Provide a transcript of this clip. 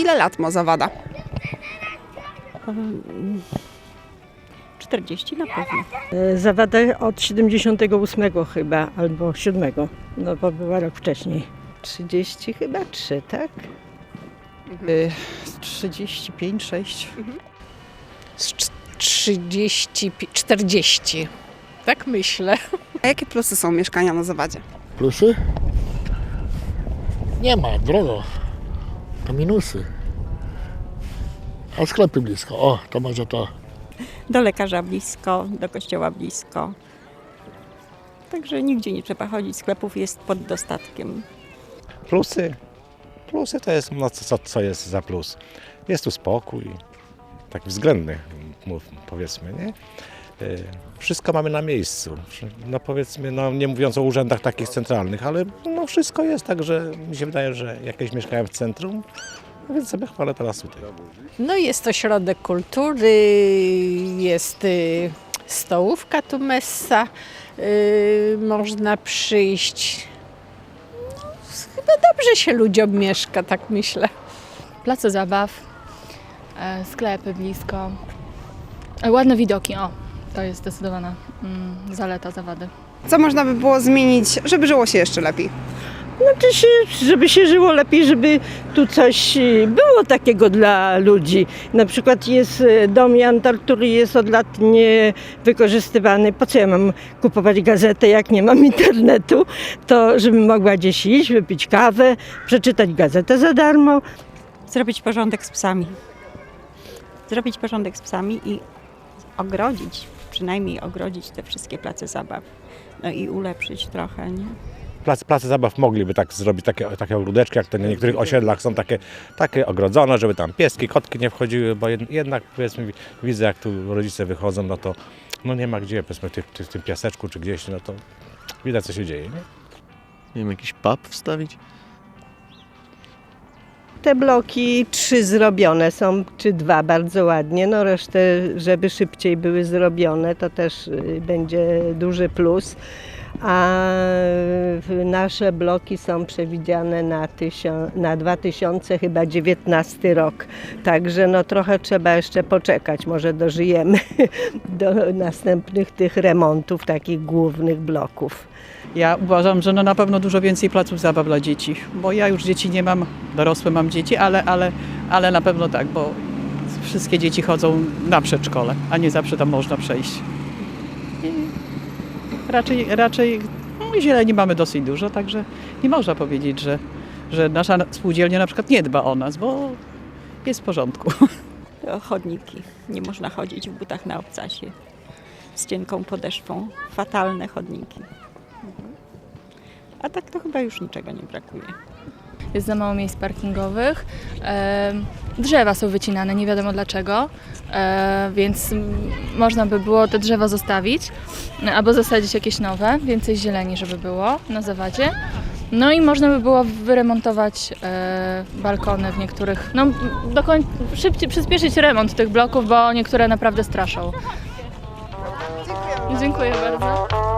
Ile lat ma zawada? 40 na pewno. Zawadę od 78 chyba, albo 7, no bo była rok wcześniej. 30 chyba, 3, tak? 35, 6. Z cz- 30, pi- 40. Tak myślę. A jakie plusy są mieszkania na zawadzie? Plusy? Nie ma, drogo. To minusy. A sklepy blisko. O, to może to. Do lekarza blisko, do kościoła blisko. Także nigdzie nie trzeba chodzić, sklepów jest pod dostatkiem. Plusy? Plusy to jest, no co, co, jest za plus? Jest tu spokój, taki względny, mów, powiedzmy, nie? Y, Wszystko mamy na miejscu. No powiedzmy, no nie mówiąc o urzędach takich centralnych, ale no wszystko jest tak, że mi się wydaje, że jakieś mieszkają w centrum, no więc sobie chwalę teraz tutaj. No jest to środek kultury, jest y, stołówka tu Messa, y, można przyjść. No, chyba dobrze się ludziom mieszka, tak myślę. place zabaw, e, sklepy blisko, e, ładne widoki, o, to jest zdecydowana mm, zaleta zawady. Co można by było zmienić, żeby żyło się jeszcze lepiej? Znaczy się, żeby się żyło lepiej, żeby tu coś y, było takiego dla ludzi. Na przykład jest y, dom Jantar, który jest od lat nie wykorzystywany. Po co ja mam kupować gazetę, jak nie mam internetu? To żebym mogła gdzieś iść, wypić kawę, przeczytać gazetę za darmo. Zrobić porządek z psami. Zrobić porządek z psami i ogrodzić, przynajmniej ogrodzić te wszystkie place zabaw. No i ulepszyć trochę, nie? Place, place zabaw mogliby tak zrobić, takie, takie ogródeczki, jak to na niektórych osiedlach są takie, takie ogrodzone, żeby tam pieski, kotki nie wchodziły, bo jed, jednak powiedzmy wi- widzę jak tu rodzice wychodzą, no to no nie ma gdzie, powiedzmy w, tych- w tym piaseczku czy gdzieś, no to widać co się dzieje, nie? Nie wiem, jakiś pub wstawić? Te bloki trzy zrobione są, czy dwa bardzo ładnie. No resztę, żeby szybciej były zrobione, to też y, będzie duży plus. A nasze bloki są przewidziane na, na 2019 rok. Także no trochę trzeba jeszcze poczekać, może dożyjemy do następnych tych remontów takich głównych bloków. Ja uważam, że no na pewno dużo więcej placów zabaw dla dzieci, bo ja już dzieci nie mam, dorosłe mam dzieci, ale, ale, ale na pewno tak, bo wszystkie dzieci chodzą na przedszkole, a nie zawsze tam można przejść. I raczej, raczej no, zieleni mamy dosyć dużo, także nie można powiedzieć, że, że nasza spółdzielnia na przykład nie dba o nas, bo jest w porządku. Chodniki. Nie można chodzić w butach na obcasie. Z cienką podeszwą. Fatalne chodniki. A tak to chyba już niczego nie brakuje. Jest za mało miejsc parkingowych, drzewa są wycinane, nie wiadomo dlaczego, więc można by było te drzewa zostawić albo zasadzić jakieś nowe, więcej zieleni, żeby było na zawadzie. No i można by było wyremontować e, balkony w niektórych, no dokoń, szybciej przyspieszyć remont tych bloków, bo niektóre naprawdę straszą. Dziękuję bardzo.